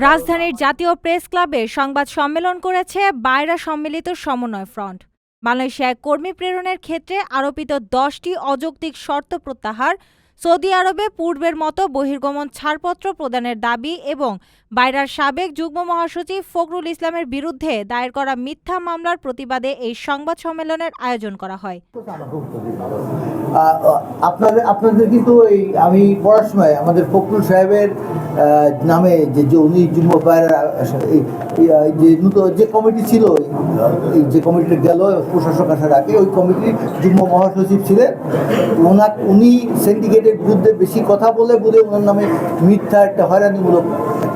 রাজধানীর জাতীয় প্রেস ক্লাবে সংবাদ সম্মেলন করেছে বায়রা সম্মিলিত সমন্বয় ফ্রন্ট। মালয়েশিয়ায় কর্মী প্রেরণের ক্ষেত্রে আরোপিত দশটি অযৌক্তিক শর্ত প্রত্যাহার সৌদি আরবে পূর্বের মতো বহির্গমন ছাড়পত্র প্রদানের দাবি এবং বাইরার সাবেক যুগ্ম মহাসচিব ফখরুল ইসলামের বিরুদ্ধে দায়ের করা মিথ্যা মামলার প্রতিবাদে এই সংবাদ সম্মেলনের আয়োজন করা হয়। আপনাদের আপনাদের কিন্তু এই, আমি পড়ার সময় আমাদের ফখরুল সাহেবের নামে যে উনি যুগ্ম বাইরের যে যে কমিটি ছিল যে কমিটিটা গেল, প্রশাসক আসার আগে ওই কমিটির যুগ্ম মহাসচিব ছিলেন। ওনা উনি সিন্ডিকেটের বিরুদ্ধে বেশি কথা বলে বলে ওনার নামে মিথ্যা একটা হয়রানিমূলক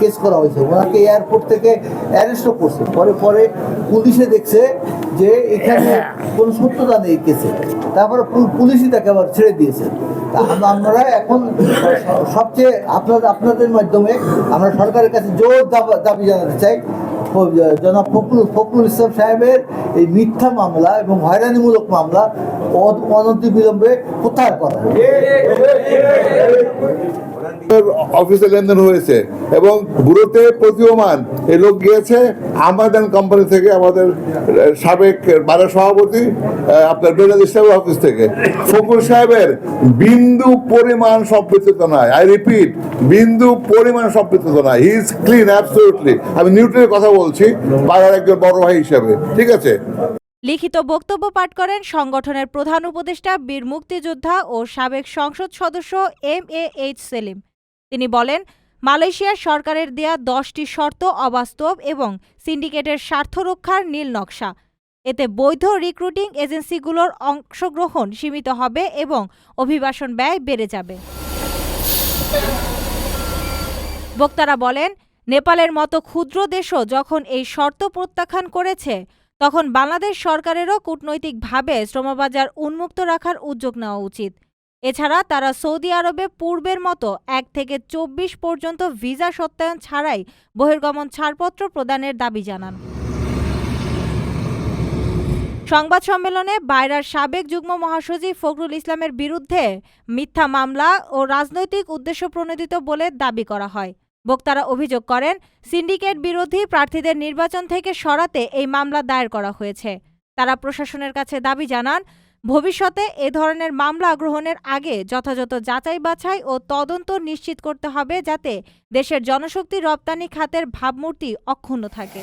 কেস করা হয়েছে। ওনাকে এয়ারপোর্ট থেকে অ্যারেস্টও করছে। পরে পরে পুলিশে দেখছে যে এখানে কোনো সত্যতা নেই কেসে। তারপরে পুলিশই তাকে আবার ছেড়ে দিয়েছে। আমরা এখন সবচেয়ে আপনাদের আপনাদের মাধ্যমে আমরা সরকারের কাছে জোর দাবা- জানাতে চাই জনাব ফখরুল ফখরুল ইসলাম সাহেবের এই মিথ্যা মামলা এবং হয়রানিমূলক মামলা অ- অনতিবিলম্বে প্রত্যাহার করা? অফিসে লেনদেন হয়েছে এবং ব্যুরোতে প্রতীয়মান। লোক গিয়েছে কোম্পানি থেকে আমাদের সাবেক বারের সভাপতি আপনার অফিস থেকে। ফকুর সাহেবের বিন্দু পরিমাণ সম্পৃক্ততা নাই। আই রিপিট বিন্দু পরিমাণ সম্পৃক্ততা নাই। হি ইজ ক্লিন অ্যাবসলিউটলি আমি নিউটনের কথা বলছি, পাড়ার একজন বড় ভাই হিসাবে। ঠিক আছে? লিখিত বক্তব্য পাঠ করেন সংগঠনের প্রধান উপদেষ্টা, বীর মুক্তিযোদ্ধা ও সাবেক সংসদ সদস্য এম এ এইচ সেলিম। তিনি বলেন, মালয়েশিয়ার সরকারের দেয়া দশটি শর্ত অবাস্তব এবং সিন্ডিকেটের স্বার্থ রক্ষার নীল নকশা। এতে বৈধ রিক্রুটিং এজেন্সিগুলোর অংশগ্রহণ সীমিত হবে এবং অভিবাসন ব্যয় বেড়ে যাবে। বক্তারা বলেন, নেপালের মতো ক্ষুদ্র দেশও যখন এই শর্ত প্রত্যাখ্যান করেছে তখন বাংলাদেশ সরকারেরও কূটনৈতিকভাবে শ্রমবাজার উন্মুক্ত রাখার উদ্যোগ নেওয়া উচিত। এছাড়া তারা সৌদি আরবে পূর্বের মতো এক থেকে চব্বিশ পর্যন্ত ভিসা সত্যায়ন ছাড়াই বহির্গমন ছাড়পত্র প্রদানের দাবি জানান। সংবাদ সম্মেলনে বাইরার সাবেক যুগ্ম মহাসচিব ফখরুল ইসলামের বিরুদ্ধে মিথ্যা মামলা ও রাজনৈতিক উদ্দেশ্য প্রণোদিত বলে দাবি করা হয়। বক্তারা অভিযোগ করেন, সিন্ডিকেট বিরোধী প্রার্থীদের নির্বাচন থেকে সরাতে এই মামলা দায়ের করা হয়েছে। তারা প্রশাসনের কাছে দাবি জানান, ভবিষ্যতে এ ধরনের মামলা গ্রহণের আগে যথাযথ যাচাই বাছাই ও তদন্ত নিশ্চিত করতে হবে যাতে দেশের জনশক্তি রপ্তানি খাতের ভাবমূর্তি অক্ষুণ্ণ থাকে।